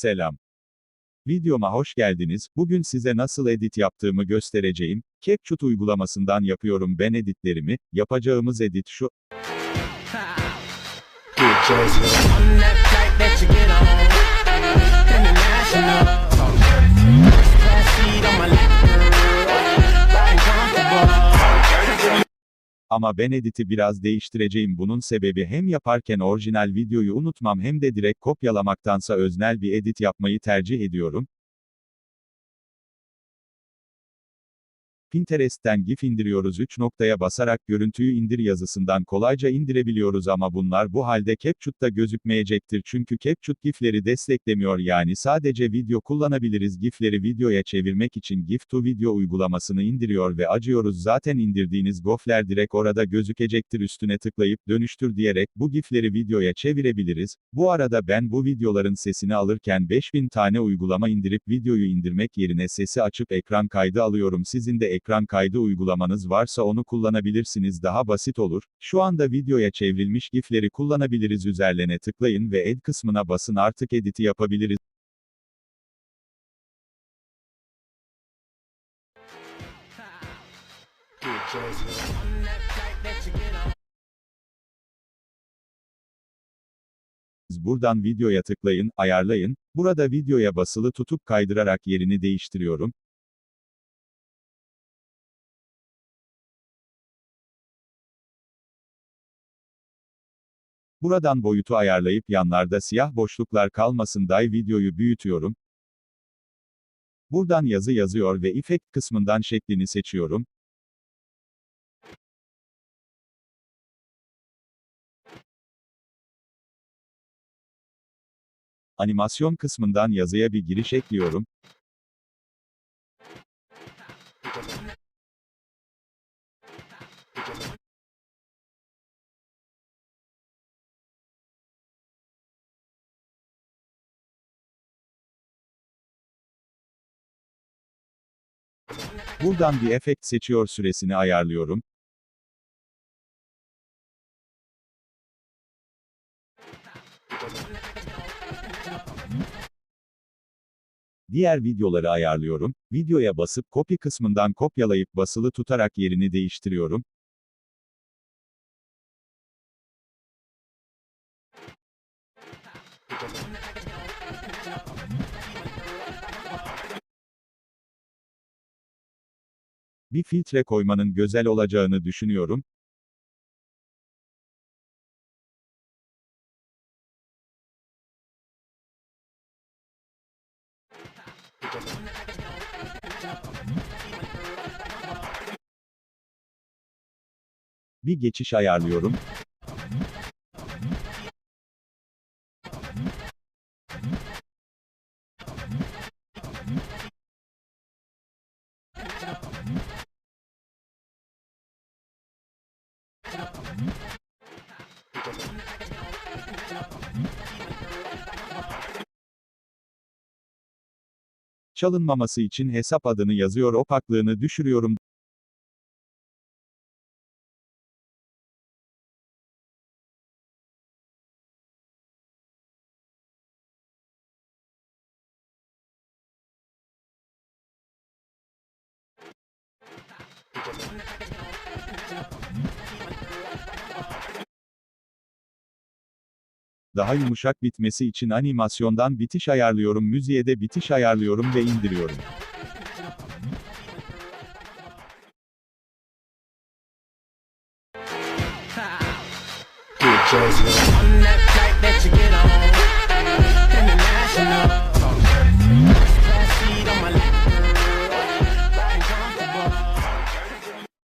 Selam. Videoma hoş geldiniz. Bugün size nasıl edit yaptığımı göstereceğim. CapCut uygulamasından yapıyorum ben editlerimi. Yapacağımız edit şu. Ama ben editi biraz değiştireceğim. Bunun sebebi hem yaparken orijinal videoyu unutmam hem de direkt kopyalamaktansa öznel bir edit yapmayı tercih ediyorum. Pinterest'ten GIF indiriyoruz 3 noktaya basarak görüntüyü indir yazısından kolayca indirebiliyoruz ama bunlar bu halde CapCut'ta gözükmeyecektir çünkü CapCut GIF'leri desteklemiyor. Yani sadece video kullanabiliriz GIF'leri videoya çevirmek için GIF to Video uygulamasını indiriyor ve acıyoruz. Zaten indirdiğiniz GIF'ler direkt orada gözükecektir üstüne tıklayıp dönüştür diyerek bu GIF'leri videoya çevirebiliriz. Bu arada ben bu videoların sesini alırken 5000 tane uygulama indirip videoyu indirmek yerine sesi açıp ekran kaydı alıyorum. Sizin de ekran kaydı uygulamanız varsa onu kullanabilirsiniz daha basit olur. Şu anda videoya çevrilmiş GIF'leri kullanabiliriz üzerlerine tıklayın ve Ed kısmına basın artık editi yapabiliriz. Buradan videoya tıklayın, ayarlayın. Burada videoya basılı tutup kaydırarak yerini değiştiriyorum. Buradan boyutu ayarlayıp yanlarda siyah boşluklar kalmasın diye videoyu büyütüyorum. Buradan yazı yazıyor ve efekt kısmından şeklini seçiyorum. Animasyon kısmından yazıya bir giriş ekliyorum. Buradan bir efekt seçiyor süresini ayarlıyorum. Diğer videoları ayarlıyorum. Videoya basıp copy kısmından kopyalayıp basılı tutarak yerini değiştiriyorum. Bir filtre koymanın güzel olacağını düşünüyorum. Bir geçiş ayarlıyorum. Çalınmaması için hesap adını yazıyor opaklığını düşürüyorum. Daha yumuşak bitmesi için animasyondan bitiş ayarlıyorum, müziğe de bitiş ayarlıyorum ve indiriyorum. On that